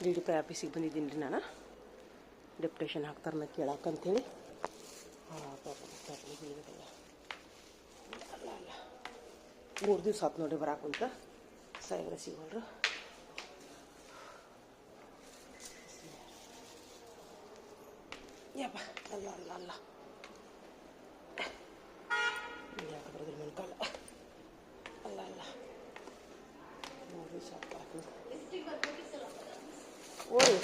D D P ಆಫೀಸಿಗೆ ಬಂದಿದ್ದೀನಿ ರೀ ನಾನು ಡೆಪ್ಯುಟೇಷನ್ ಹಾಕ್ತಾರನ್ನ ಕೇಳಕ್ಕಂತೇಳಿ ಅಲ್ಲ ಅಲ್ಲ ಮೂರು ದಿವಸ ಆತು ನೋಡ್ರಿ ಬರಾಕುಂತ ಸಾಹೇಬ್ರ ಸಿಗೋಲ್ರು ಯಪ್ಪ ಅಲ್ಲ ಅಲ್ಲ ಅಲ್ಲ ಯಾಕೆ ಬರೋದಿಲ್ಲ ಮೊಣಕಾಲ ಅಲ್ಲ ಅಲ್ಲ ಮೂರು ದಿವಸ ಆತು ಓಯ್.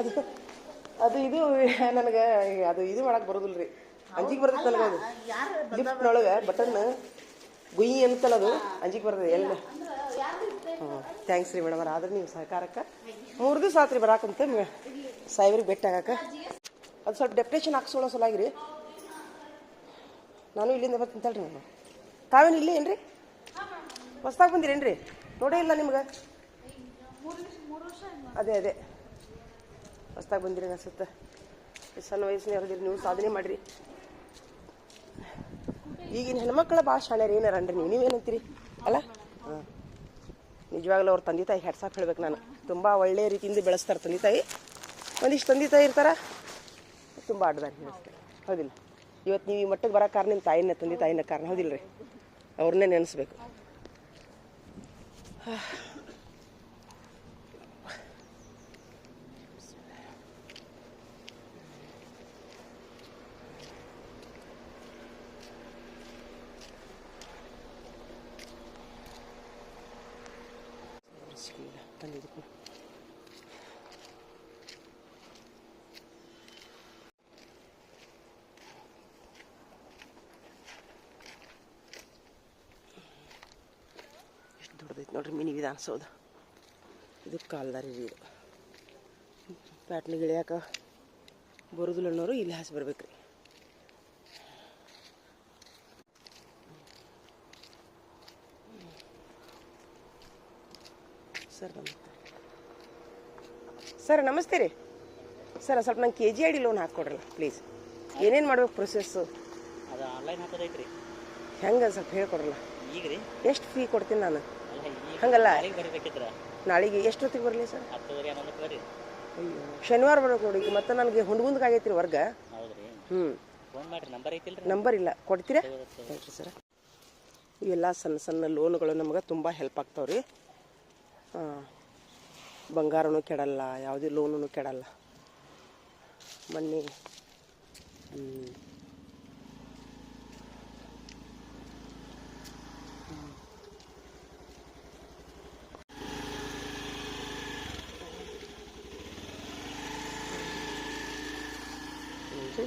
ಅದು ಅದು ಇದು ನನಗೆ ಅದು ಇದು ಮಾಡಕ್ಕೆ ಬರೋದಿಲ್ಲ ರೀ. ಅಂಜಿಗೆ ಬರ್ತೈತೆ ನನಗೆ ಅದು. ಲಿಫ್ಟ್ನೊಳಗೆ ಬಟನ್ ಗುಯಿ ಅಂತಲ್ಲ ಅದು ಅಂಜಿಗೆ ಬರ್ತದೆ ಎಲ್ಲ. ಹ್ಞೂ ಥ್ಯಾಂಕ್ಸ್ ರೀ ಮೇಡಮ್ ಆದ್ರೆ ನೀವು ಸಹಕಾರಕ್ಕೆ. ಮೂರು ದಿವಸ ಆತ್ರಿ ಬರಾಕಂತ. ಸಾಹೇಬ್ರಿಗೆ ಭೇಟಿ ಆಗಾಕ ಅದು ಸ್ವಲ್ಪ ಡೆಪ್ಟೇಷನ್ ಹಾಕ್ಸೋಳೋ ಸಲಾಗಿ ರೀ. ನಾನು ಇಲ್ಲಿಂದ ಬರ್ತೀನಿ ತಲ್ರಿ ನಾನು ತಾವೇನು ಇಲ್ಲಿ ಏನು ರೀ ಹೊಸ್ದಾಗಿ ಬಂದಿರೇನ್ರಿ? ನೋಡೇ ಇಲ್ಲ ನಿಮ್ಗೆ. ಅದೇ ಅದೇ. ಹೊಸ್ದಾಗಿ ಬಂದಿರಿ ಅನ್ಸುತ್ತೆ. ಸಣ್ಣ ವಯಸ್ಸಿನ ಇರೋದಿರಿ ನೀವು ಸಾಧನೆ ಮಾಡಿರಿ. ಈಗಿನ ಹೆಣ್ಮಕ್ಳ ಭಾಳ ಶಾಣ್ಯರು, ಏನಾರ ಅನ್ರಿ ನೀವು? ನೀವೇನಂತೀರಿ ಅಲ್ಲ? ನಿಜವಾಗ್ಲೂ ಅವ್ರ ತಂದೆ ತಾಯಿ ಹೆಡ್ಸಾಕ್ ಹೇಳ್ಬೇಕು ನಾನು. ತುಂಬ ಒಳ್ಳೆಯ ರೀತಿಯಿಂದ ಬೆಳೆಸ್ತಾರೆ ತಂದೆ ತಾಯಿ. ಒಂದಿಷ್ಟು ತಂದೆ ತಾಯಿ ಇರ್ತಾರ. ತುಂಬ ಅಡ್ಡದಾಗಿ ಹೌದಿಲ್ಲ? ಇವತ್ತು ನೀವು ಈ ಮಟ್ಟಕ್ಕೆ ಬರೋ ಕಾರಣ ನಿಮ್ಮ ತಾಯಿನ, ತಂದೆ ತಾಯಿನ ಕಾರಣ. ಹೌದಿಲ್ಲ ರೀ ಅವ್ರನ್ನೇ ನೆನೆಸ್ಬೇಕು ಸಿಗಲಿಲ್ಲ ತಂದಿದ್ದಕ್ಕೂ ಎಷ್ಟು ದೊಡ್ಡದೈತೆ ನೋಡ್ರಿ ಮಿನಿ ವಿಧಾನಸೌಧ ಇದು ಕಾಲ್ದಾರಿ ರೀ ಇದು. ಪ್ಯಾಟ್ನಿಗೆ ಇಳಿಯಾಕ ಬರೋದಿಲ್ಲ ಅನ್ನೋರು ಇಲ್ಲಿ ಹಾಸಿ ಬರ್ಬೇಕ್ರಿ. ಸರ್ ನಮಸ್ತೆ. ಸರ್ ನಮಸ್ತೆ ರೀ. ಸರ್ ಸ್ವಲ್ಪ ನಂಗೆ K G I D loan ಹಾಕ್ಕೊಡ್ರಲ್ಲ please. ಏನೇನು ಮಾಡ್ಬೇಕು ಪ್ರೊಸೆಸ್ಸು? ಅದು ಆನ್ಲೈನ್ ಹಾಕೋದೈತ್ರಿ. ಹೆಂಗೆ ಸ್ವಲ್ಪ ಹೇಳ್ಕೊಡ್ರಲ್ಲ. ಈಗ ರೀ ಎಷ್ಟು ಫೀ ಕೊಡ್ತೀನಿ ನಾನು? ಹಂಗಲ್ಲ. ನಾಳೆಗೆ ಎಷ್ಟು ಎಷ್ಟೊತ್ತಿಗೆ ಬರಲಿ ಸರ್? ಅಯ್ಯೋ ಶನಿವಾರ ಬರ್ಬೇಕು ನೋಡಿ. ಮತ್ತೆ ನನಗೆ ಹುಣ್ಗುಂದಕ್ಕೆ ಆಗೈತೆ ರೀ ವರ್ಗ ಹ್ಞೂ ನಂಬರ್ ಇಲ್ಲ. ಕೊಡ್ತೀರಾ? ಥ್ಯಾಂಕ್ ಯು ಸರ್ ಇವೆಲ್ಲ ಸಣ್ಣ ಸಣ್ಣ ಲೋನ್ಗಳು ನಮ್ಗೆ ತುಂಬ ಹೆಲ್ಪ್ ಆಗ್ತಾವೆ ರೀ ಬಂಗಾರನೂ ಕೆಡಲ್ಲ ಯಾವುದೇ ಲೋನೂ ಕೆಡಲ್ಲ. ಮೊನ್ನೆ ಹ್ಮ್. ಹ್ಞೂ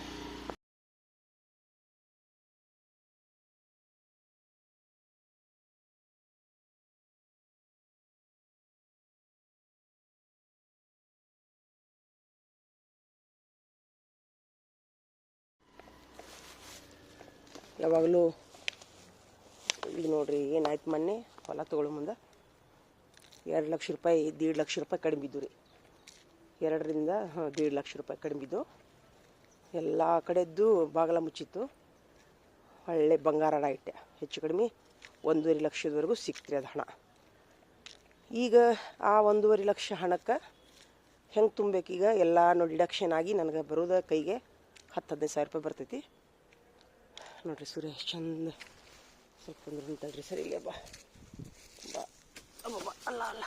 ಯಾವಾಗಲೂ ಈಗ ನೋಡ್ರಿ ಏನಾಯ್ತು ಮೊನ್ನೆ ಹೊಲ ತಗೊಳ್ಳೋ ಮುಂದೆ ಎರಡು ಲಕ್ಷ ರೂಪಾಯಿ, ದೇಡ್ ಲಕ್ಷ ರೂಪಾಯಿ ಕಡಿಮೆ ಬಿದ್ದು ರೀ. ಎರಡರಿಂದ ದೇಡ್ ಲಕ್ಷ ರೂಪಾಯಿ ಕಡಿಮೆ ಬಿದ್ದು ಎಲ್ಲ ಕಡೆದ್ದು ಬಾಗಲ ಮುಚ್ಚಿತ್ತು. ಒಳ್ಳೆ ಬಂಗಾರ ಅಡ ಇಟ್ಟೆ. ಹೆಚ್ಚು ಕಡಿಮೆ ಒಂದೂವರೆ ಲಕ್ಷದವರೆಗೂ ಸಿಕ್ತ್ರಿ ಅದು ಹಣ. ಈಗ ಆ ಒಂದೂವರೆ ಲಕ್ಷ ಹಣಕ್ಕೆ ಹೆಂಗೆ ತುಂಬಬೇಕೀಗ ಎಲ್ಲ ನೋಡಿ ಡಿಡಕ್ಷನ್ ಆಗಿ ನನಗೆ ಬರೋದ ಕೈಗೆ ಹತ್ತು ಹದಿನೈದು ಸಾವಿರ ರೂಪಾಯಿ ಬರ್ತೈತಿ. ನೋಡ್ರಿ ಸೂರ್ಯ ಎಷ್ಟು ಚಂದ. ಸ್ವಲ್ಪ ಅಂದ್ರೆ ನಿಂತಲ್ರಿ ಸರಿ, ಇಲ್ಲೇ ಬಾ ಬಾ ಅಲ್ಲ ಅಲ್ಲ.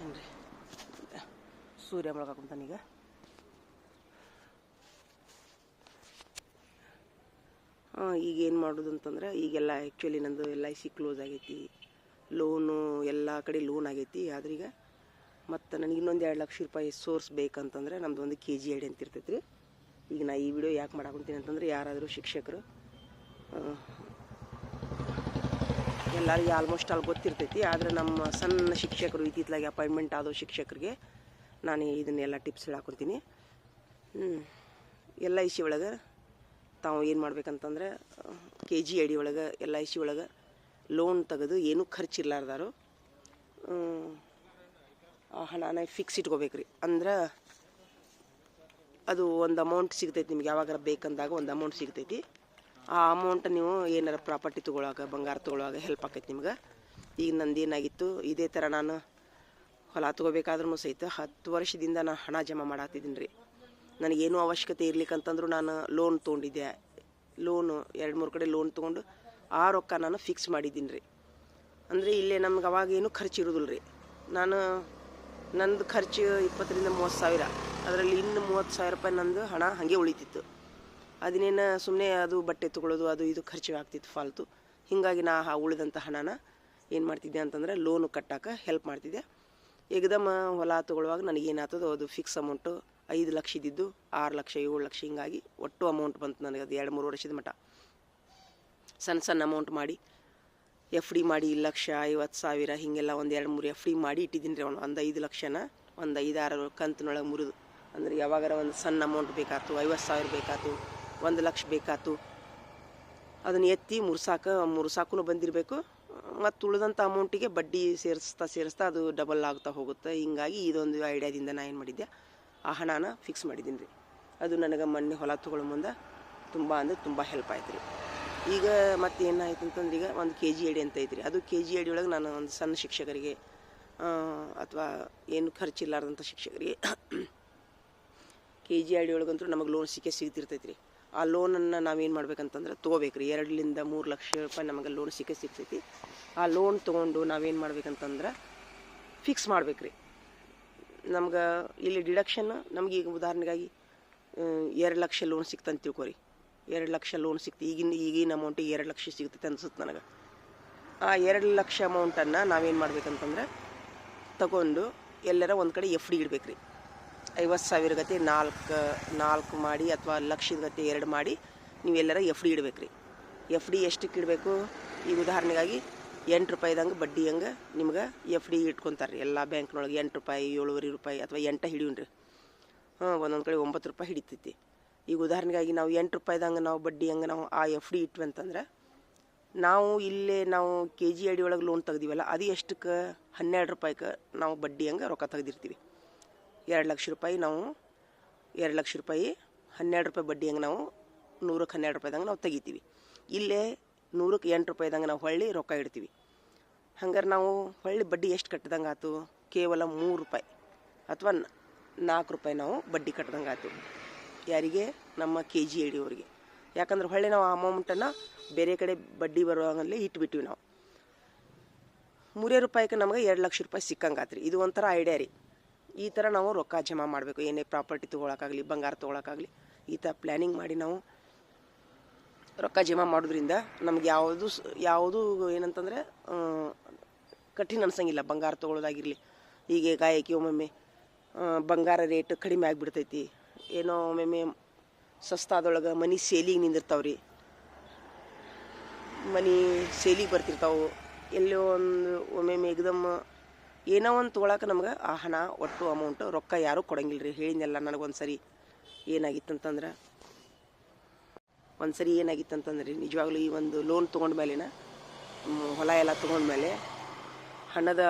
ಅಲ್ಲ ಸೂರ್ಯ ಮೊಳಗಾಕುಂತಾನೀಗ ಈಗ? ಏನು ಮಾಡೋದು ಅಂತಂದ್ರೆ ಈಗೆಲ್ಲ ಆ್ಯಕ್ಚುಲಿ ನಂದು ಎಲ್ ಐ ಸಿ ಕ್ಲೋಸ್ ಆಗೈತಿ. ಲೋನು ಎಲ್ಲ ಕಡೆ ಲೋನ್ ಆಗೈತಿ. ಆದ್ರೆ ಈಗ ಮತ್ತು ನನಗೆ ಇನ್ನೊಂದು ಎರಡು ಲಕ್ಷ ರೂಪಾಯಿ ಸೋರ್ಸ್ ಬೇಕಂತಂದ್ರೆ ನಮ್ದು ಒಂದು ಕೆ ಜಿ ಐಡಿ ಅಂತ ಇರ್ತೈತೆ ರೀ ಈಗ ನಾ ಈ ವಿಡಿಯೋ ಯಾಕೆ ಮಾಡಾಕೊಂತೀನಿ ಅಂತಂದ್ರೆ ಯಾರಾದರೂ ಶಿಕ್ಷಕರು ಎಲ್ಲರಿಗೆ ಆಲ್ಮೋಸ್ಟ್ ಅಲ್ಲಿ ಗೊತ್ತಿರ್ತೈತಿ. ಆದರೆ ನಮ್ಮ ಸಣ್ಣ ಶಿಕ್ಷಕರು ಇತ್ತಿತ್ತಲಾಗಿ ಅಪಾಯಿಂಟ್ಮೆಂಟ್ ಆದೋ ಶಿಕ್ಷಕರಿಗೆ ನಾನು ಇದನ್ನೆಲ್ಲ ಟಿಪ್ಸ್ ಹೇಳಾಕೊಂತೀನಿ. ಎಲ್ ಐ ಸಿ ಒಳಗೆ ತಾವು ಏನು ಮಾಡ್ಬೇಕಂತಂದ್ರೆ ಕೆ ಜಿ ಐ ಡಿ ಒಳಗೆ ಐ ಸಿ ಒಳಗೆ ಲೋನ್ ತೆಗೆದು ಏನೂ ಖರ್ಚಿರ್ಲಾರ್ದಾರು. ಆ ಹಣನ ಫಿಕ್ಸ್ ಇಟ್ಕೋಬೇಕ್ರಿ. ಅಂದ್ರೆ ಅದು ಒಂದು ಅಮೌಂಟ್ ಸಿಗ್ತೈತಿ ನಿಮ್ಗೆ ಯಾವಾಗಾರ ಬೇಕಂದಾಗ ಒಂದು ಅಮೌಂಟ್ ಸಿಗ್ತೈತಿ. ಆ ಅಮೌಂಟ್ ನೀವು ಏನಾರ ಪ್ರಾಪರ್ಟಿ ತೊಗೊಳಾಗ, ಬಂಗಾರ ತೊಗೊಳಾಗ ಹೆಲ್ಪ್ ಆಕೈತಿ ನಿಮ್ಗೆ. ಈಗ ನಂದು ಏನಾಗಿತ್ತು, ಇದೇ ಥರ ನಾನು ಹೊಲ ತೊಗೋಬೇಕಾದ್ರೂ ಸಹಿತ ಹತ್ತು ವರ್ಷದಿಂದ ನಾನು ಹಣ ಜಮಾ ಮಾಡಾತಿದ್ದೀನಿ ರೀ ನನಗೇನು ಅವಶ್ಯಕತೆ ಇರ್ಲಿಕ್ಕಂತಂದ್ರೂ ನಾನು ಲೋನ್ ತೊಗೊಂಡಿದ್ದೆ. ಲೋನು ಎರಡು ಮೂರು ಕಡೆ ಲೋನ್ ತೊಗೊಂಡು ಆ ರೊಕ್ಕ ನಾನು ಫಿಕ್ಸ್ ಮಾಡಿದ್ದೀನಿ ರೀ. ಅಂದರೆ ಇಲ್ಲೇ ನಮ್ಗೆ ಅವಾಗ ಏನು ಖರ್ಚು ಇರೋದಿಲ್ಲ ರೀ. ನಾನು ನಂದು ಖರ್ಚು ಇಪ್ಪತ್ತರಿಂದ ಮೂವತ್ತು ಸಾವಿರ. ಅದರಲ್ಲಿ ಇನ್ನು ಮೂವತ್ತು ಸಾವಿರ ರೂಪಾಯಿ ನಂದು ಹಣ ಹಾಗೆ ಉಳಿತಿತ್ತು. ಅದನ್ನೇನು ಸುಮ್ಮನೆ ಅದು ಬಟ್ಟೆ ತೊಗೊಳೋದು, ಅದು ಇದು ಖರ್ಚು ಆಗ್ತಿತ್ತು ಫಾಲ್ತು. ಹೀಗಾಗಿ ನಾ ಆ ಉಳಿದಂಥ ಹಣನ ಏನು ಮಾಡ್ತಿದ್ದೆ ಅಂತಂದರೆ ಲೋನು ಕಟ್ಟಕ್ಕೆ ಹೆಲ್ಪ್ ಮಾಡ್ತಿದ್ದೆ. ಏಕದಮ್ ಹೊಲ ತೊಗೊಳ್ಳುವಾಗ ನನಗೇನಾಗ್ತದೋ ಅದು ಫಿಕ್ಸ್ ಅಮೌಂಟು ಐದು ಲಕ್ಷ ಇದ್ದಿದ್ದು, ಆರು ಲಕ್ಷ ಏಳು ಲಕ್ಷ ಹಿಂಗಾಗಿ ಒಟ್ಟು ಅಮೌಂಟ್ ಬಂತು ನನಗೆ, ಅದು ಎರಡು ಮೂರು ವರ್ಷದ ಮಟ್ಟ ಸಣ್ಣ ಸಣ್ಣ ಅಮೌಂಟ್ ಮಾಡಿ. ಎಫ್ ಡಿ ಮಾಡಿ ಲಕ್ಷ ಐವತ್ತು ಸಾವಿರ, ಹೀಗೆಲ್ಲ ಒಂದು ಎರಡು ಮೂರು ಎಫ್ ಡಿ ಮಾಡಿ ಇಟ್ಟಿದ್ದೀನಿ ರೀ ಒಂದು ಐದು ಲಕ್ಷನ, ಒಂದು ಐದಾರು ಕಂತಿನೊಳಗೆ ಮುರಿದು. ಅಂದ್ರೆ ಯಾವಾಗಾರ ಒಂದು ಸಣ್ಣ ಅಮೌಂಟ್ ಬೇಕಾಯ್ತು ಐವತ್ತು ಸಾವಿರ ಬೇಕಾಯ್ತು ಒಂದು ಲಕ್ಷ ಬೇಕಾಯ್ತು ಅದನ್ನು ಎತ್ತಿ ಮುರ್ಸಾಕ ಮುರ್ಸಾಕು ಬಂದಿರಬೇಕು. ಮತ್ತು ಉಳಿದಂಥ ಅಮೌಂಟಿಗೆ ಬಡ್ಡಿ ಸೇರಿಸ್ತಾ ಸೇರಿಸ್ತಾ ಅದು ಡಬಲ್ ಆಗ್ತಾ ಹೋಗುತ್ತೆ. ಹಿಂಗಾಗಿ ಇದೊಂದು ಐಡಿಯಾದಿಂದ ನಾನು ಏನು ಮಾಡಿದ್ದೆ ಆ ಹಣನ ಫಿಕ್ಸ್ ಮಾಡಿದ್ದೀನಿ ರೀ. ಅದು ನನಗೆ ಮೊನ್ನೆ ಹೊಲ ತೊಗೊಳ್ಳೋ ಮುಂದೆ ತುಂಬ ಅಂದರೆ ತುಂಬ ಹೆಲ್ಪ್ ಆಯ್ತು ರೀ. ಈಗ ಮತ್ತೆ ಏನಾಯ್ತು ಅಂತಂದ್ರೆ ಈಗ ಒಂದು ಕೆ ಜಿ ಅಡಿ ಅಂತ ಐತ್ರಿ. ಅದು ಕೆ ಜಿ ಅಡಿ ಒಳಗೆ ನಾನು ಒಂದು ಸಣ್ಣ ಶಿಕ್ಷಕರಿಗೆ ಅಥವಾ ಏನು ಖರ್ಚಿಲ್ಲಾರ್ದಂಥ ಶಿಕ್ಷಕರಿಗೆ ಕೆ ಜಿ ಐ ಡಿ ಒಳಗಂತೂ ನಮಗೆ ಲೋನ್ ಸಿಕ್ಕೇ ಸಿಗ್ತಿರ್ತೈತೆ ರೀ ಆ ಲೋನನ್ನು ನಾವೇನು ಮಾಡ್ಬೇಕಂತಂದ್ರೆ ತೊಗೋಬೇಕು ರೀ ಎರಡರಿಂದ ಮೂರು ಲಕ್ಷ ರೂಪಾಯಿ ನಮಗೆ ಲೋನ್ ಸಿಕ್ಕೇ ಸಿಗ್ತೈತಿ. ಆ ಲೋನ್ ತೊಗೊಂಡು ನಾವೇನು ಮಾಡ್ಬೇಕಂತಂದ್ರೆ ಫಿಕ್ಸ್ ಮಾಡ್ಬೇಕು ರೀ ನಮ್ಗೆ ಇಲ್ಲಿ ಡಿಡಕ್ಷನ್ ನಮ್ಗೆ ಈಗ ಉದಾಹರಣೆಗಾಗಿ ಎರಡು ಲಕ್ಷ ಲೋನ್ ಸಿಕ್ತಂತ ತಿಳ್ಕೊರಿ. ಎರಡು ಲಕ್ಷ ಲೋನ್ ಸಿಗ್ತಿ ಈಗಿನ ಈಗಿನ ಅಮೌಂಟಿಗೆ ಎರಡು ಲಕ್ಷ ಸಿಗ್ತೈತೆ ಅನ್ಸುತ್ತೆ ನನಗೆ. ಆ ಎರಡು ಲಕ್ಷ ಅಮೌಂಟನ್ನು ನಾವೇನು ಮಾಡ್ಬೇಕಂತಂದ್ರೆ, ತಗೊಂಡು ಎಲ್ಲರ ಒಂದು ಕಡೆ ಎಫ್ ಡಿ ಇಡ್ಬೇಕು ರೀ ಐವತ್ತು ಸಾವಿರ ಗತಿ ನಾಲ್ಕು ನಾಲ್ಕು ಮಾಡಿ ಅಥವಾ ಲಕ್ಷದ ಗತಿ ಎರಡು ಮಾಡಿ ನೀವು ಎಲ್ಲರ ಎಫ್ ಡಿ ಇಡ್ಬೇಕು ರೀ ಎಫ್ ಡಿ ಎಷ್ಟಕ್ಕೆ ಇಡಬೇಕು? ಈಗ ಉದಾಹರಣೆಗಾಗಿ ಎಂಟು ರೂಪಾಯಿದಂಗೆ ಬಡ್ಡಿ ಹಂಗೆ ನಿಮ್ಗೆ ಎಫ್ ಡಿ ಇಟ್ಕೊತಾರೆ ರೀ ಎಲ್ಲ ಬ್ಯಾಂಕ್ನೊಳಗೆ ಎಂಟು ರೂಪಾಯಿ, ಏಳುವರೆ ರೂಪಾಯಿ ಅಥವಾ ಎಂಟ ಹಿಡಿಯೋಣ ರೀ ಹಾಂ ಒಂದೊಂದು ಕಡೆ ಒಂಬತ್ತು ರೂಪಾಯಿ ಹಿಡಿತೈತಿ. ಈಗ ಉದಾಹರಣೆಗಾಗಿ ನಾವು ಎಂಟು ರೂಪಾಯಿದಂಗೆ ನಾವು ಬಡ್ಡಿ ಹಂಗೆ ನಾವು ಆ ಎಫ್ ಡಿ ಇಟ್ವಿ ಅಂತಂದ್ರೆ ನಾವು ಇಲ್ಲೇ ನಾವು ಕೆ ಜಿ ಅಡಿ ಒಳಗೆ ಲೋನ್ ತೆಗ್ದಿವಲ್ಲ, ಅದು ಎಷ್ಟಕ್ಕೆ? ಹನ್ನೆರಡು ರೂಪಾಯಿಗೆ ನಾವು ಬಡ್ಡಿ ಹಂಗೆ ರೊಕ್ಕ ತೆಗ್ದಿರ್ತೀವಿ. ಎರಡು ಲಕ್ಷ ರೂಪಾಯಿ ನಾವು, ಎರಡು ಲಕ್ಷ ರೂಪಾಯಿ ಹನ್ನೆರಡು ರೂಪಾಯಿ ಬಡ್ಡಿ ಹಂಗೆ ನಾವು ನೂರಕ್ಕೆ ಹನ್ನೆರಡು ರೂಪಾಯಿದಂಗೆ ನಾವು ತೆಗಿತೀವಿ. ಇಲ್ಲೇ ನೂರಕ್ಕೆ ಎಂಟು ರೂಪಾಯಿದಂಗೆ ನಾವು ಹೊಳ್ಳಿ ರೊಕ್ಕ ಇಡ್ತೀವಿ. ಹಂಗಾರೆ ನಾವು ಹೊಳ್ಳಿ ಬಡ್ಡಿ ಎಷ್ಟು ಕಟ್ಟಿದಂಗೆ ಆಯ್ತು? ಕೇವಲ ಮೂರು ರೂಪಾಯಿ, ಅಥವಾ ನಾಲ್ಕು ರೂಪಾಯಿ ನಾವು ಬಡ್ಡಿ ಕಟ್ಟಿದಂಗೆ ಆಯ್ತು. ಯಾರಿಗೆ? ನಮ್ಮ ಕೆ ಜಿ ಅವರಿಗೆ. ಯಾಕಂದ್ರೆ ಹೊಳ್ಳಿ ನಾವು ಆ ಅಮೌಂಟನ್ನು ಬೇರೆ ಕಡೆ ಬಡ್ಡಿ ಬರುವಾಗಲೇ ಇಟ್ಬಿಟ್ಟಿವಿ ನಾವು. ಮೂರೇ ರೂಪಾಯಿಗೆ ನಮಗೆ ಎರಡು ಲಕ್ಷ ರೂಪಾಯಿ ಸಿಕ್ಕಂಗಾತ್ರಿ. ಇದು ಒಂಥರ ಐಡಿಯಾ ರೀ. ಈ ಥರ ನಾವು ರೊಕ್ಕ ಜಮಾ ಮಾಡಬೇಕು. ಏನೇ ಪ್ರಾಪರ್ಟಿ ತೊಗೊಳಕ್ಕಾಗಲಿ, ಬಂಗಾರ ತೊಗೊಳಕ್ಕಾಗಲಿ, ಈ ಥರ ಪ್ಲ್ಯಾನಿಂಗ್ ಮಾಡಿ ನಾವು ರೊಕ್ಕ ಜಮಾ ಮಾಡೋದ್ರಿಂದ ನಮ್ಗೆ ಯಾವುದು ಯಾವುದು ಏನಂತಂದರೆ ಕಠಿಣ ಅನ್ಸಂಗಿಲ್ಲ. ಬಂಗಾರ ತೊಗೊಳೋದಾಗಿರಲಿ, ಹೀಗೆ ಗಾಯಕಿ ಒಮ್ಮೊಮ್ಮೆ ಬಂಗಾರ ರೇಟ್ ಕಡಿಮೆ ಆಗಿಬಿಡ್ತೈತಿ. ಏನೋ ಒಮ್ಮೊಮ್ಮೆ ಸಸ್ತಾದೊಳಗೆ ಮನೆ ಸೇಲಿಗೆ ನಿಂದಿರ್ತಾವ್ರಿ. ಮನೆ ಸೇಲಿಗೆ ಬರ್ತಿರ್ತಾವೆ. ಎಲ್ಲೋ ಒಂದು ಒಮ್ಮೊಮ್ಮೆ ಏಕದಮ್ ಏನೋ ಒಂದು ತೊಗೊಳಕ್ಕೆ ನಮ್ಗೆ ಆ ಹಣ ಒಟ್ಟು ಅಮೌಂಟ್ ರೊಕ್ಕ ಯಾರೂ ಕೊಡಂಗಿಲ್ಲ ರೀ ಹೇಳಿದ್ನೆಲ್ಲ ನನಗೊಂದು ಸರಿ ಏನಾಗಿತ್ತಂತಂದ್ರೆ. ಒಂದು ಸರಿ ಏನಾಗಿತ್ತಂತಂದ್ರೆ. ರೀ ನಿಜವಾಗ್ಲೂ ಈ ಒಂದು ಲೋನ್ ತೊಗೊಂಡ್ಮೇಲೆನ ಹೊಲ ಎಲ್ಲ ತೊಗೊಂಡ್ಮೇಲೆ ಹಣದ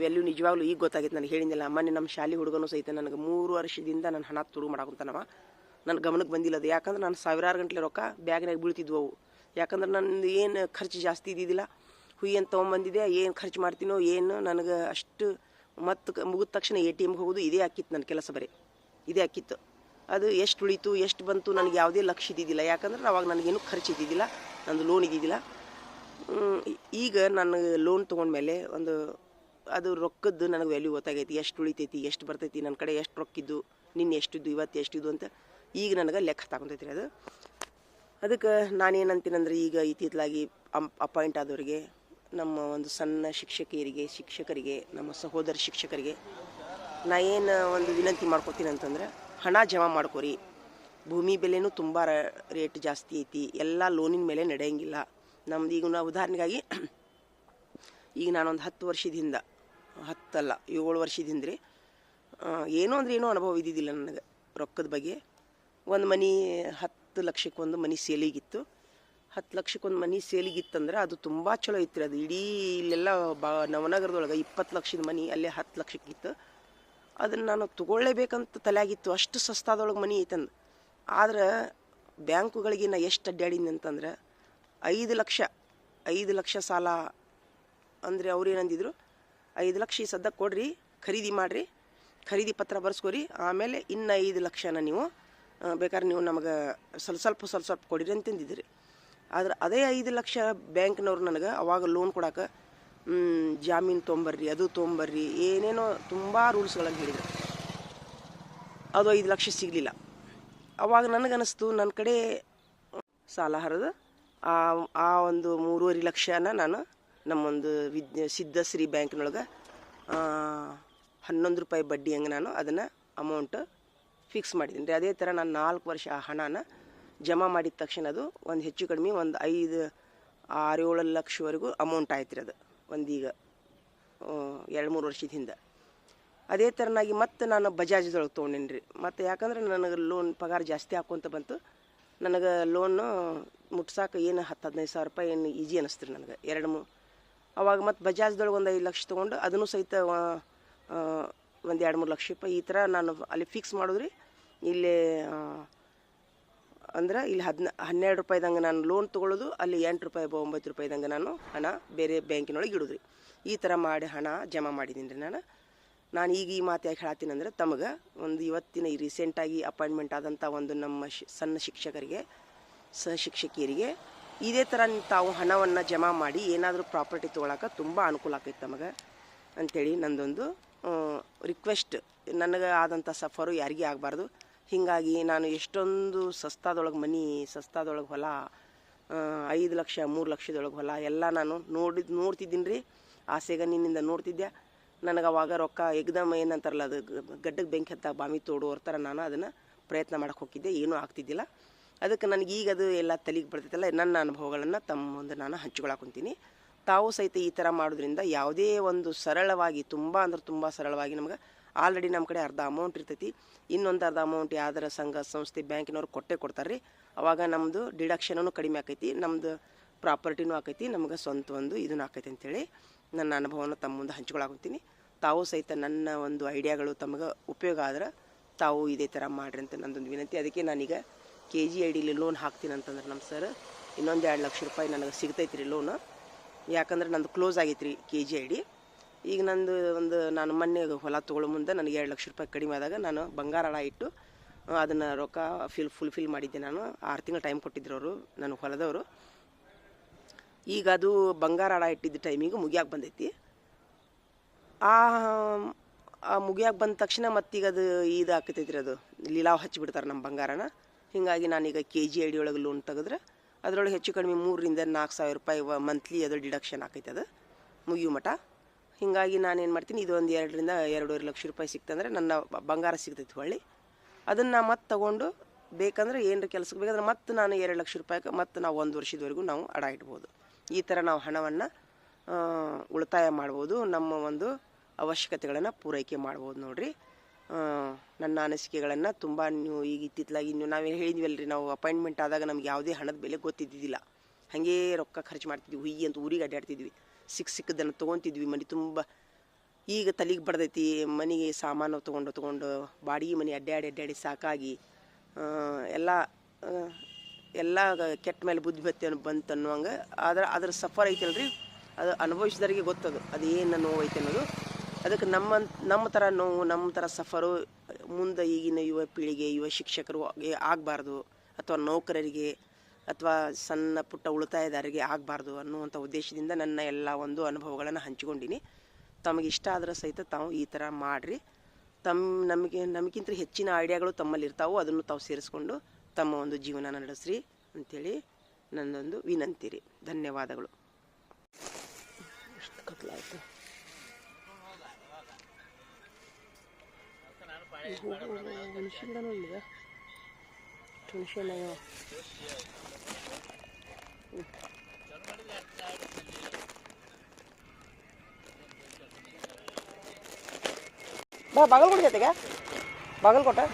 ವ್ಯಾಲ್ಯೂ ನಿಜವಾಗ್ಲೂ ಈಗ ಗೊತ್ತಾಗಿತ್ತು ನನಗೆ ಹೇಳಿದ್ನಲ್ಲ, ಮೊನ್ನೆ ನಮ್ಮ ಶಾಲೆ ಹುಡುಗನೂ ಸಹಿತ ನನಗೆ ಮೂರು ವರ್ಷದಿಂದ ನನ್ನ ಹಣ ತುಡು ಮಾಡಾಕುಂತಾನವ. ನನ್ನ ಗಮನಕ್ಕೆ ಬಂದಿಲ್ಲ ಅದು. ಯಾಕಂದ್ರೆ ನಾನು ಸಾವಿರಾರು ಗಂಟಲೆ ರೊಕ್ಕ ಬ್ಯಾಗ್ನಾಗ ಬೀಳ್ತಿದ್ವು ಅವು. ಯಾಕಂದ್ರೆ ನಂದು ಏನು ಖರ್ಚು ಜಾಸ್ತಿ ಇದ್ದಿದ್ದಿಲ್ಲ. ಹುಯ್ ಅಂತ ತೊಗೊಂಬಂದಿದೆ ಏನು ಖರ್ಚು ಮಾಡ್ತೀನೋ ಏನು ನನಗೆ ಅಷ್ಟು ಮತ್ತು ಮುಗಿದ ತಕ್ಷಣ ಎ ಟಿ ಎಮ್ಗೆ ಹೋಗೋದು ಇದೇ ಹಾಕಿತ್ತು ನನ್ನ ಕೆಲಸ ಬರೀ. ಇದೇ ಹಾಕಿತ್ತು. ಅದು ಎಷ್ಟು ಉಳಿತು, ಎಷ್ಟು ಬಂತು, ನನಗೆ ಯಾವುದೇ ಲಕ್ಷ್ಯ ಇದ್ದಿದ್ದಿಲ್ಲ. ಯಾಕಂದ್ರೆ ಅವಾಗ ನನಗೇನು ಖರ್ಚು ಇದ್ದಿದ್ದಿಲ್ಲ, ನಂದು ಲೋನ್ ಇದ್ದಿದ್ದಿಲ್ಲ. ಈಗ ನನಗೆ ಲೋನ್ ತೊಗೊಂಡ್ಮೇಲೆ ಒಂದು ಅದು ರೊಕ್ಕದ್ದು ನನಗೆ ವ್ಯಾಲ್ಯೂ ಗೊತ್ತಾಗೈತಿ. ಎಷ್ಟು ಉಳಿತೈತಿ, ಎಷ್ಟು ಬರ್ತೈತಿ ನನ್ನ ಕಡೆ ಎಷ್ಟು ರೊಕ್ಕಿದ್ದು, ನಿನ್ನೆ ಎಷ್ಟಿದ್ದು, ಇವತ್ತು ಎಷ್ಟಿದ್ದು ಅಂತ ಈಗ ನನಗೆ ಲೆಕ್ಕ ತಗೊಂತೈತಿ ರೀ ಅದು. ಅದಕ್ಕೆ ನಾನೇನಂತೀನಂದ್ರೆ ಈಗ ಇತ್ತಿತ್ತಲಾಗಿ ಅಂ ಅಪಾಯಿಂಟ್ ಆದವರಿಗೆ, ನಮ್ಮ ಒಂದು ಸಣ್ಣ ಶಿಕ್ಷಕಿಯರಿಗೆ, ಶಿಕ್ಷಕರಿಗೆ, ನಮ್ಮ ಸಹೋದರ ಶಿಕ್ಷಕರಿಗೆ ನಾ ಏನು ಒಂದು ವಿನಂತಿ ಮಾಡ್ಕೊತೀನಿ ಅಂತಂದ್ರೆ, ಹಣ ಜಮಾ ಮಾಡ್ಕೊರಿ. ಭೂಮಿ ಬೆಲೆನೂ ತುಂಬ ರೇಟ್ ಜಾಸ್ತಿ ಐತಿ. ಎಲ್ಲ ಲೋನಿನ ಮೇಲೆ ನಡೆಯಂಗಿಲ್ಲ. ನಮ್ದು ಈಗ ನಾವು ಉದಾಹರಣೆಗಾಗಿ ಈಗ ನಾನೊಂದು ಹತ್ತು ವರ್ಷದಿಂದ, ಹತ್ತಲ್ಲ, ಏಳು ವರ್ಷದಿಂದ ರೀ ಏನೋ ಅಂದ್ರೆ ಏನೋ ಅನುಭವ ಇದ್ದಿದ್ದಿಲ್ಲ ನನಗೆ ರೊಕ್ಕದ ಬಗ್ಗೆ. ಒಂದು ಮನೆ ಹತ್ತು ಲಕ್ಷಕ್ಕೊಂದು ಮನೆ ಸೇಲಿಗಿತ್ತು. ಹತ್ತು ಲಕ್ಷಕ್ಕೊಂದು ಮನೆ ಸೇಲಿಗಿತ್ತಂದ್ರೆ ಅದು ತುಂಬ ಚಲೋ ಇತ್ತು ಅದು ಇಡೀ ಇಲ್ಲೆಲ್ಲ ಬಾ, ನವನಗರದೊಳಗೆ ಇಪ್ಪತ್ತು ಲಕ್ಷದ ಮನೆ, ಅಲ್ಲೇ ಹತ್ತು ಲಕ್ಷಕ್ಕಿತ್ತು. ಅದನ್ನು ನಾನು ತಗೊಳ್ಳೇಬೇಕಂತ ತಲೆಯಾಗಿತ್ತು. ಅಷ್ಟು ಸಸ್ತಾದೊಳಗೆ ಮನಿ ಐತಂದು. ಆದ್ರೆ ಬ್ಯಾಂಕುಗಳಿಗೆ ನಾ ಎಷ್ಟು ಅಡ್ಡಾಡಿನಿ ಅಂತಂದ್ರೆ ಐದು ಲಕ್ಷ ಐದು ಲಕ್ಷ ಸಾಲ ಅಂದರೆ ಅವ್ರು ಏನಂದಿದ್ರು, ಐದು ಲಕ್ಷ ಈ ಕೊಡ್ರಿ, ಖರೀದಿ ಮಾಡಿರಿ, ಖರೀದಿ ಪತ್ರ ಬರ್ಸ್ಕೊರಿ, ಆಮೇಲೆ ಇನ್ನು ಐದು ಲಕ್ಷನ ನೀವು ಬೇಕಾದ್ರೆ ನೀವು ನಮಗೆ ಸ್ವಲ್ಪ ಸ್ವಲ್ಪ ಸ್ವಲ್ಪ ಸ್ವಲ್ಪ ಕೊಡಿರಿ ಅಂತಂದಿದ್ರಿ. ಆದ್ರೆ ಅದೇ ಐದು ಲಕ್ಷ ಬ್ಯಾಂಕ್ನವ್ರು ನನಗೆ ಅವಾಗ ಲೋನ್ ಕೊಡಕ್ಕೆ ಜಾಮೀನು ತೊಂಬರ್ರಿ, ಅದು ತೊಂಬರ್ರಿ, ಏನೇನೋ ತುಂಬ ರೂಲ್ಸ್ಗಳನ್ನು ಹೇಳಿದ್ರು. ಅದು ಐದು ಲಕ್ಷ ಸಿಗಲಿಲ್ಲ. ಅವಾಗ ನನಗನ್ನಿಸ್ತು ನನ್ನ ಕಡೆ ಸಾಲ ಹರಿದು ಆ ಆ ಒಂದು ಮೂರುವರೆ ಲಕ್ಷನ ನಾನು ನಮ್ಮೊಂದು ವಿದ್ಯ ಸಿದ್ಧಶ್ರೀ ಬ್ಯಾಂಕ್ನೊಳಗೆ ಹನ್ನೊಂದು ರೂಪಾಯಿ ಬಡ್ಡಿ ಹಂಗೆ ನಾನು ಅದನ್ನು ಅಮೌಂಟ್ ಫಿಕ್ಸ್ ಮಾಡಿದ್ದೀನಿ. ರೀ, ಅದೇ ಥರ ನಾನು ನಾಲ್ಕು ವರ್ಷ ಆ ಹಣನ ಜಮಾ ಮಾಡಿದ ತಕ್ಷಣ ಅದು ಒಂದು ಹೆಚ್ಚು ಕಡಿಮೆ ಒಂದು ಐದು ಆರು ಏಳು ಲಕ್ಷವರೆಗೂ ಅಮೌಂಟ್ ಆಯ್ತು ರೀ ಅದು, ಒಂದೀಗ ಎರಡು ಮೂರು ವರ್ಷದ ಹಿಂದೆ. ಅದೇ ಥರನಾಗಿ ಮತ್ತೆ ನಾನು ಬಜಾಜ್ದೊಳಗೆ ತೊಗೊಂಡೇನಿ ರೀ ಮತ್ತು ಯಾಕಂದ್ರೆ ನನಗೆ ಲೋನ್ ಪಗಾರ ಜಾಸ್ತಿ ಹಾಕೊಂತ ಬಂತು. ನನಗೆ ಲೋನು ಮುಟ್ಸಾಕ ಏನು ಹತ್ತು ಹದಿನೈದು ಸಾವಿರ ರೂಪಾಯಿ ಏನು ಈಜಿ ಅನ್ನಿಸ್ತು ರೀ ನನಗೆ. ಎರಡು ಮೂ ಅವಾಗ ಮತ್ತು ಬಜಾಜ್ದೊಳಗೆ ಒಂದು ಐದು ಲಕ್ಷ ತೊಗೊಂಡು ಅದನ್ನು ಸಹಿತ ಒಂದು ಎರಡು ಮೂರು ಲಕ್ಷ ರೂಪಾಯಿ ಈ ಥರ ನಾನು ಅಲ್ಲಿ ಫಿಕ್ಸ್ ಮಾಡಿದ್ರಿ. ಇಲ್ಲಿ ಅಂದ್ರೆ ಇಲ್ಲಿ ಹದಿನ, ಹನ್ನೆರಡು ರೂಪಾಯಿದಂಗೆ ನಾನು ಲೋನ್ ತೊಗೊಳ್ಳೋದು ಅಲ್ಲಿ ಎಂಟು ರೂಪಾಯಿ ಒಂಬತ್ತು ರೂಪಾಯಿದಂಗೆ ನಾನು ಹಣ ಬೇರೆ ಬ್ಯಾಂಕಿನೊಳಗೆ ಇಡೋದ್ರಿ. ಈ ಥರ ಮಾಡಿ ಹಣ ಜಮಾ ಮಾಡಿದ್ದೀನಿ ರೀ ನಾನು. ನಾನು ಈಗ ಈ ಮಾತು ಯಾಕೆ ಹೇಳ್ತೀನಿ ಅಂದರೆ ತಮಗೆ ಒಂದು ಇವತ್ತಿನ ಈ ರೀಸೆಂಟಾಗಿ ಅಪಾಯಿಂಟ್ಮೆಂಟ್ ಆದಂಥ ಒಂದು ನಮ್ಮ ಶಿ, ಸಣ್ಣ ಶಿಕ್ಷಕರಿಗೆ ಸಹ ಶಿಕ್ಷಕಿಯರಿಗೆ, ಇದೇ ಥರ ತಾವು ಹಣವನ್ನು ಜಮಾ ಮಾಡಿ ಏನಾದರೂ ಪ್ರಾಪರ್ಟಿ ತೊಗೊಳಕ್ಕೆ ತುಂಬ ಅನುಕೂಲ ಆಕೈತೆ ನಮಗೆ ಅಂಥೇಳಿ ನಂದೊಂದು ರಿಕ್ವೆಸ್ಟ್ ನನಗೆ ಆದಂಥ ಸಫರು ಯಾರಿಗೂ ಆಗಬಾರ್ದು. ಹೀಗಾಗಿ ನಾನು ಎಷ್ಟೊಂದು ಸಸ್ತಾದೊಳಗೆ ಮನಿ, ಸಸ್ತಾದೊಳಗೆ ಹೊಲ ಐದು ಲಕ್ಷ, ಮೂರು ಲಕ್ಷದೊಳಗೆ ಹೊಲ ಎಲ್ಲ ನಾನು ನೋಡಿದ್ ನೋಡ್ತಿದ್ದೀನಿ ರೀ ಆಸೆಗ ನಿನ್ನಿಂದ ನೋಡ್ತಿದ್ದೆ ನನಗೆ ಅವಾಗ ರೊಕ್ಕ ಎಗ್ದಮ್ ಏನಂತಾರಲ್ಲ, ಅದು ಗಡ್ಡಕ್ಕೆ ಬೆಂಕಿ ಹತ್ತ ಬಾಮಿ ಅವ್ರ ಥರ ನಾನು ಅದನ್ನು ಪ್ರಯತ್ನ ಮಾಡಕ್ಕೆ ಹೋಗಿದ್ದೆ ಏನೂ ಆಗ್ತಿದ್ದಿಲ್ಲ. ಅದಕ್ಕೆ ನನಗೆ ಈಗ ಅದು ಎಲ್ಲ ತಲೆಗೆ ಬರ್ತೈತಲ್ಲ, ನನ್ನ ಅನುಭವಗಳನ್ನು ತಮ್ಮ ಮುಂದೆ ನಾನು ಹಂಚ್ಕೊಳಕೊಂತೀನಿ. ತಾವು ಸಹಿತ ಈ ಥರ ಮಾಡೋದ್ರಿಂದ ಯಾವುದೇ ಒಂದು ಸರಳವಾಗಿ, ತುಂಬ ಅಂದ್ರೆ ತುಂಬ ಸರಳವಾಗಿ ನಮ್ಗೆ ಆಲ್ರೆಡಿ ನಮ್ಮ ಕಡೆ ಅರ್ಧ ಅಮೌಂಟ್ ಇರ್ತೈತಿ. ಇನ್ನೊಂದು ಅರ್ಧ ಅಮೌಂಟ್ ಯಾವ್ದಾರ ಸಂಘ, ಸಂಸ್ಥೆ, ಬ್ಯಾಂಕಿನವ್ರು ಕೊಟ್ಟೆ ಕೊಡ್ತಾರೆ ರೀ ಅವಾಗ ನಮ್ಮದು ಡಿಡಕ್ಷನೂ ಕಡಿಮೆ ಆಕೈತಿ ನಮ್ಮದು ಪ್ರಾಪರ್ಟಿನೂ ಆಕೈತಿ, ನಮ್ಗೆ ಸ್ವಂತ ಒಂದು ಇದನ್ನು ಆಕೈತಿ ಅಂತೇಳಿ ನನ್ನ ಅನುಭವನ ತಮ್ಮ ಮುಂದೆ ಹಂಚ್ಕೊಳಕೊಂತೀನಿ. ತಾವು ಸಹಿತ ನನ್ನ ಒಂದು ಐಡಿಯಾಗಳು ತಮಗೆ ಉಪಯೋಗ ಆದ್ರೆ ತಾವು ಇದೇ ಥರ ಮಾಡ್ರಿ ಅಂತ ನಂದೊಂದು ವಿನಂತಿ. ಅದಕ್ಕೆ ನಾನೀಗ ಕೆ ಜಿ ಐ ಡಿಲಿ ಲೋನ್ ಹಾಕ್ತೀನಿ ಅಂತಂದ್ರೆ ನಮ್ಮ ಸರ್ ಇನ್ನೊಂದು ಎರಡು ಲಕ್ಷ ರೂಪಾಯಿ ನನಗೆ ಸಿಗ್ತೈತೆ ರೀ ಲೋನು ಯಾಕಂದ್ರೆ ನಂದು ಕ್ಲೋಸ್ ಆಗೈತೆ ರೀ ಕೆ ಜಿ ಐ ಡಿ ಈಗ ನಂದು ಒಂದು, ನಾನು ಮೊನ್ನೆ ಹೊಲ ತೊಗೊಳ್ಳೋ ಮುಂದೆ ನನಗೆ ಎರಡು ಲಕ್ಷ ರೂಪಾಯಿ ಕಡಿಮೆ ಆದಾಗ ನಾನು ಬಂಗಾರ ಹಣ ಇಟ್ಟು ಅದನ್ನು ರೊಕ್ಕ ಫಿಲ್ ಫುಲ್ಫಿಲ್ ಮಾಡಿದ್ದೆ ನಾನು. ಆರು ತಿಂಗಳು ಟೈಮ್ ಕೊಟ್ಟಿದ್ರು ಅವರು, ನನ್ನ ಹೊಲದವರು. ಈಗ ಅದು ಬಂಗಾರ ಹಣ ಇಟ್ಟಿದ್ದ ಟೈಮಿಗೆ ಮುಗಿಯಾಕೆ ಬಂದೈತಿ. ಆ ಆ ಮುಗಿಯಾಕೆ ಬಂದ ತಕ್ಷಣ ಮತ್ತೀಗ ಅದು ಇದು ಹಾಕತೈತಿ ರೀ ಅದು, ಲೀಲಾವ್ ಹಚ್ಚಿಬಿಡ್ತಾರೆ ನಮ್ಮ ಬಂಗಾರನ. ಹೀಗಾಗಿ ನಾನೀಗ ಕೆ ಜಿ ಐ ಡಿ ಒಳಗೆ ಲೋನ್ ತೆಗೆದ್ರೆ ಅದರೊಳಗೆ ಹೆಚ್ಚು ಕಡಿಮೆ ಮೂರರಿಂದ ನಾಲ್ಕು ಸಾವಿರ ರೂಪಾಯಿ ಮಂತ್ಲಿ ಅದು ಡಿಡಕ್ಷನ್ ಆಕೈತೆ ಅದು. ಮುಗಿಯು ಮಠ ಹೀಗಾಗಿ ನಾನೇನು ಮಾಡ್ತೀನಿ, ಇದು ಒಂದು ಎರಡರಿಂದ ಎರಡೂವರೆ ಲಕ್ಷ ರೂಪಾಯಿ ಸಿಕ್ತಂದ್ರೆ ನನ್ನ ಬಂಗಾರ ಸಿಗ್ತೈತಿ ಹೊಳ್ಳಿ. ಅದನ್ನು ಮತ್ತೆ ತಗೊಂಡು ಬೇಕಂದ್ರೆ ಏನರ ಕೆಲಸಕ್ಕೆ ಬೇಕಂದ್ರೆ ಮತ್ತೆ ನಾನು ಎರಡು ಲಕ್ಷ ರೂಪಾಯಿಗೆ ಮತ್ತೆ ನಾವು ಒಂದು ವರ್ಷದವರೆಗೂ ನಾವು ಅಡ ಇಡ್ಬೋದು. ಈ ಥರ ನಾವು ಹಣವನ್ನು ಉಳಿತಾಯ ಮಾಡ್ಬೋದು. ನಮ್ಮ ಒಂದು ಅವಶ್ಯಕತೆಗಳನ್ನು ಪೂರೈಕೆ ಮಾಡ್ಬೋದು ನೋಡ್ರಿ. ನನ್ನ ಅನಿಸಿಕೆಗಳನ್ನು ತುಂಬ ನೀವು ಈಗ ಇತ್ತಿತ್ತಲಾಗಿ ನೀವು ನಾವೇನು ಹೇಳಿದ್ವಲ್ಲ ರೀ ನಾವು ಅಪಾಯಿಂಟ್ಮೆಂಟ್ ಆದಾಗ ನಮ್ಗೆ ಯಾವುದೇ ಹಣದ ಬೆಲೆ ಗೊತ್ತಿದ್ದಿದ್ದಿಲ್ಲ. ಹಾಗೇ ರೊಕ್ಕ ಖರ್ಚು ಮಾಡ್ತಿದ್ವಿ ಹುಯ್ಯಿ ಅಂತ ಊರಿಗೆ ಅಡ್ಡಾಡ್ತಿದ್ವಿ. ಸಿಕ್ಕ ಸಿಕ್ಕದನ್ನು ತೊಗೊತಿದ್ವಿ, ಮನೆ ತುಂಬ ಈಗ ತಲೆಗೆ ಬಡ್ದೈತಿ, ಮನೆಗೆ ಸಾಮಾನು ತೊಗೊಂಡು ತೊಗೊಂಡು ಬಾಡಿಗೆ ಮನೆ ಅಡ್ಡಾಡಿ ಅಡ್ಡಾಡಿ ಸಾಕಾಗಿ ಎಲ್ಲ ಎಲ್ಲ ಕೆಟ್ಟ ಮೇಲೆ ಬುದ್ಧಿ ಅನ್ನೋ ಬಂತು ಅನ್ನುವಂಗೆ ಆದ್ರೆ ಅದ್ರ ಸಫರ್ ಐತಲ್ರಿ, ಅದು ಅನುಭವಿಸಿದವರಿಗೆ ಗೊತ್ತದು ಅದು ಏನು ನೋವು ಐತೆ ಅನ್ನೋದು. ಅದಕ್ಕೆ ನಮ್ಮ ನಮ್ಮ ಥರ ನೋವು, ನಮ್ಮ ಥರ ಸಫರು, ಮುಂದೆ ಈಗಿನ ಯುವ ಪೀಳಿಗೆ, ಯುವ ಶಿಕ್ಷಕರು ಆಗಬಾರ್ದು ಅಥವಾ ನೌಕರರಿಗೆ ಅಥವಾ ಸಣ್ಣ ಪುಟ್ಟ ಉಳಿತಾಯದಾರರಿಗೆ ಆಗಬಾರ್ದು ಅನ್ನುವಂಥ ಉದ್ದೇಶದಿಂದ ನನ್ನ ಎಲ್ಲ ಒಂದು ಅನುಭವಗಳನ್ನು ಹಂಚಿಕೊಂಡಿನಿ. ತಮಗೆ ಇಷ್ಟ ಆದ್ರೆ ಸಹಿತ ತಾವು ಈ ಥರ ಮಾಡಿರಿ. ತಮ್ಮ ನಮಗೆ, ನಮಗಿಂತ ಹೆಚ್ಚಿನ ಐಡಿಯಾಗಳು ತಮ್ಮಲ್ಲಿ ಇರ್ತಾವೋ ಅದನ್ನು ತಾವು ಸೇರಿಸ್ಕೊಂಡು ತಮ್ಮ ಒಂದು ಜೀವನ ನಡೆಸ್ರಿ ಅಂಥೇಳಿ ನನ್ನೊಂದು ವಿನಂತಿ ರೀ. ಧನ್ಯವಾದಗಳು. ಎಷ್ಟು ಕತ್ಲಾಯ್ತು ಮನುಷ್ಯಂದನೂ ಇಲ್ಲ ಟೆನ್ಷನ್ ಅಯ್ಯೋ ಬಾ ಬಾಗಲಕೋಟೆ ಜೊತೆಗೆ ಬಾಗಲಕೋಟೆ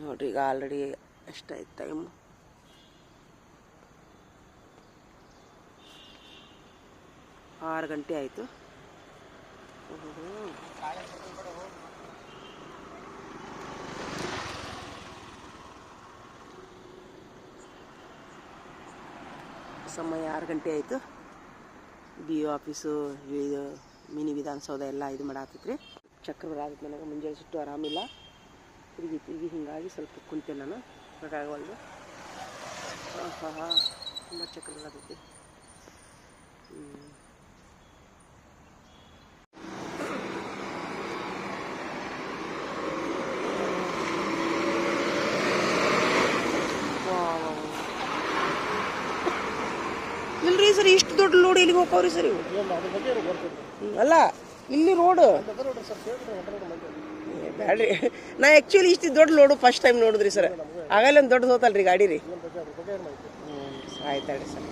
ನೋಡ್ರಿ ಈಗ ಈಗ ಆಲ್ರೆಡಿ ಎಷ್ಟಾಯ್ತು ಟೈಮು ಆರು ಗಂಟೆ ಆಯಿತು. ಸಮಯ ಆರು ಗಂಟೆ ಆಯಿತು. ಬಿ ಒ ಆಫೀಸು ಇದು ಮಿನಿ ವಿಧಾನಸೌಧ ಎಲ್ಲ ಇದು ಮಾಡಾತೈತ್ರಿ ಚಕ್ರವರ ಆಗುತ್ತೆ ನನಗೆ ಮುಂಜಾನೆ ಸುಟ್ಟು ಆರಾಮಿಲ್ಲ. ತಿರುಗಿ ತಿರುಗಿ ಹಿಂಗಾಗಿ ಸ್ವಲ್ಪ ಕುಂತೆ ನಾನು. ಸಾಕಾಗವಲ್ದು ಆಹಾ ತುಂಬ ಚಕ್ರ ಬರಾತೈತಿ ಹ್ಞೂ ಇಲ್ರಿ ಸರ್ ಇಷ್ಟು ದೊಡ್ಡ ಲೋಡ್ ಎಲ್ಲಿಗೆ ಹೋಗ್ತಾವ್ರಿ ಸರ್? ಇವು ಅಲ್ಲ ಇಲ್ಲಿ ರೋಡ್ ಬ್ಯಾಡ್ರಿ. ನಾ ಆ್ಯಕ್ಚುಲಿ ಇಷ್ಟು ದೊಡ್ಡ ಲೋಡು ಫಸ್ಟ್ ಟೈಮ್ ನೋಡಿದ್ರಿ ಸರ್. ಆಗಲ್ಲ ಒಂದು ದೊಡ್ಡದು ಹೋತಲ್ರಿ ಗಾಡಿ ರೀ. ಆಯ್ತು ಸರ್.